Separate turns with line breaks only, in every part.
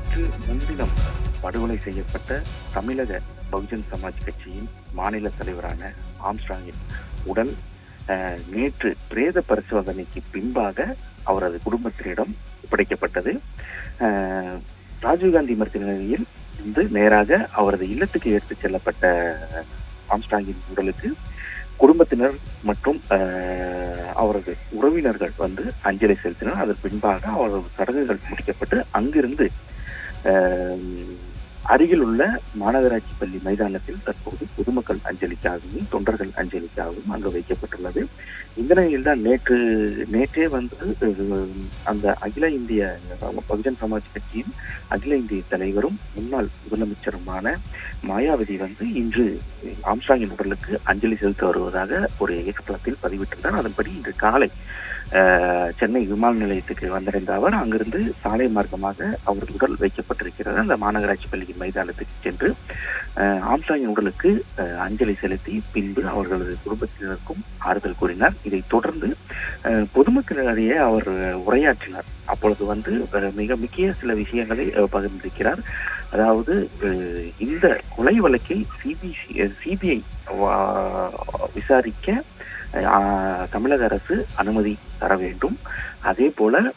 நேற்று முன்தினம் படுகொலை செய்யப்பட்ட தமிழக பகுஜன் சமாஜ் கட்சியின் மாநில தலைவரான ஆம்ஸ்ட்ராங்கின் உடல் நேற்று பிரேத பரிசோதனைக்கு பின்பாக அவரது குடும்பத்தினரிடம் ஒப்படைக்கப்பட்டது. ராஜீவ்காந்தி மருத்துவமனையில் இருந்து நேராக அவரது இல்லத்துக்கு எடுத்துச் செல்லப்பட்ட ஆம்ஸ்டாங்கின் உடலுக்கு குடும்பத்தினர் மற்றும் அவரது உறவினர்கள் வந்து அஞ்சலி செலுத்தினர். அதன் பின்பாக அவரது சடங்குகள் முடிக்கப்பட்டு அங்கிருந்து அருகில் உள்ள மாநகராட்சி பள்ளி மைதானத்தில் தற்போது பொதுமக்கள் அஞ்சலிக்காகவும் தொண்டர்கள் அஞ்சலிக்காகவும் அங்கு வைக்கப்பட்டுள்ளது. இந்த நிலையில்தான் நேற்று நேற்றே வந்து அந்த அகில இந்திய பகுஜன் சமாஜ் கட்சியின் அகில இந்திய தலைவரும் முன்னாள் முதலமைச்சருமான மாயாவதி வந்து இன்று ஆம்சாங்கின் உடலுக்கு அஞ்சலி செலுத்த வருவதாக ஒரு இயக்கத்தளத்தில் பதிவிட்டிருந்தார். அதன்படி இன்று காலை சென்னை விமான நிலையத்துக்கு வந்தடைந்த அவர் அங்கிருந்து சாலை மார்க்கமாக அவரது உடல் வைக்கப்பட்டிருக்கிறது அந்த மாநகராட்சி பள்ளியின் மைதானத்துக்கு சென்று அஹ், உடலுக்கு அஞ்சலி செலுத்தி பின்பு அவர்களது குடும்பத்தினருக்கும் ஆறுதல் கூறினார். இதைத் தொடர்ந்து பொதுமக்களிடையே அவர் உரையாற்றினார். அப்பொழுது வந்து மிக முக்கிய சில விஷயங்களை பகிர்ந்திருக்கிறார். அதாவது இந்த கொலை வழக்கில் சிபிசி சிபிஐ விசாரிக்க தமிழக அரசு அனுமதி தர வேண்டும். அதே போல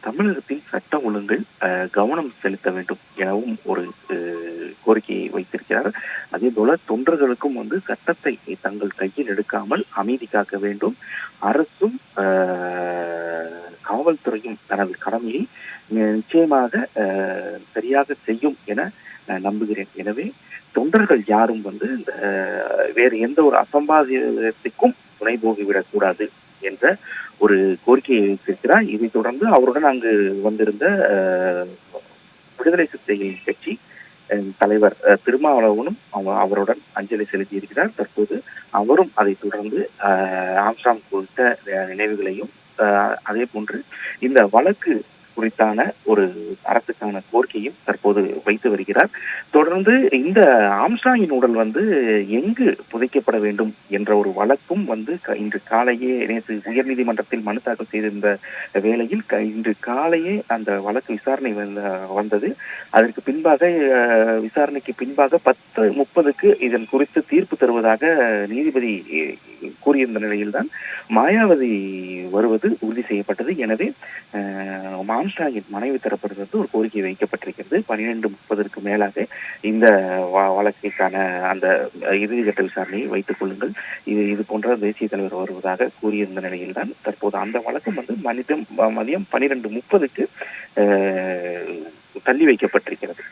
தமிழகத்தின் த- சட்ட ஒழுங்கில் கவனம் செலுத்த வேண்டும் எனவும் ஒரு கோரிக்கையை வைத்திருக்கிறார். அதே போல தொண்டர்களுக்கும் வந்து சட்டத்தை தங்கள் கையில் எடுக்காமல் அமைதி காக்க வேண்டும். அரசும் காவல்துறையும் தனது கடமையை நிச்சயமாக சரியாக செய்யும் என நம்புகிறேன். எனவே தொண்டர்கள் யாரும் வந்து இந்த வேறு எந்த ஒரு அசம்பாவிதத்துக்கும் துணை போகிவிடக் கூடாது என்ற ஒரு கோரிக்கையை வைத்திருக்கிறார். இதைத் தொடர்ந்து அவருடன் அங்கு வந்திருந்த விடுதலை சிறுத்தைகள் கட்சி தலைவர் அஹ், திருமாவளவனும் அவ- அவருடன் அஞ்சலி செலுத்தி இருக்கிறார். தற்போது அவரும் அதைத் தொடர்ந்து அஹ், ஆம்ஸ்டாங் குறித்த நினைவுகளையும் அஹ், அதே போன்று இந்த வழக்கு குறித்தான ஒரு அரசுக்கான கோரிக்கையும் தற்போது வைத்து வருகிறார். தொடர்ந்து இந்த ஆம்ஸ்டாங்கின் உடல் வந்து எங்கு புதைக்கப்பட வேண்டும் என்ற ஒரு வழக்கும் வந்து க- இன்று காலையே நேற்று உயர்நீதிமன்றத்தில் மனு தாக்கல் செய்திருந்த வேளையில் க- இன்று காலையே அந்த வழக்கு விசாரணை வந்த- வந்தது. அதற்கு பின்பாக விசாரணைக்கு பின்பாக பத்து முப்பதுக்கு இதன் குறித்து தீர்ப்பு தருவதாக நீதிபதி கூறியிருந்த நிலையில்தான் மாயாவதி வருவது உறுதி செய்யப்பட்டது. எனவே அஹ், ஆம்ஸ்டாங்கின் மனைவி தரப்பிலிருந்து ஒரு கோரிக்கை வைக்கப்பட்டிருக்கிறது. பன்னிரெண்டு முப்பதற்கு மேலாக இந்த வ- வழக்கிற்கான அந்த இறுதிக்கட்ட விசாரணையை வைத்துக் கொள்ளுங்கள். இது இது போன்ற தேசிய தலைவர் வருவதாக கூறியிருந்த நிலையில்தான் தற்போது அந்த வழக்கம் வந்து மனிதம் மதியம் பன்னிரெண்டு முப்பதுக்கு தள்ளி வைக்கப்பட்டிருக்கிறது.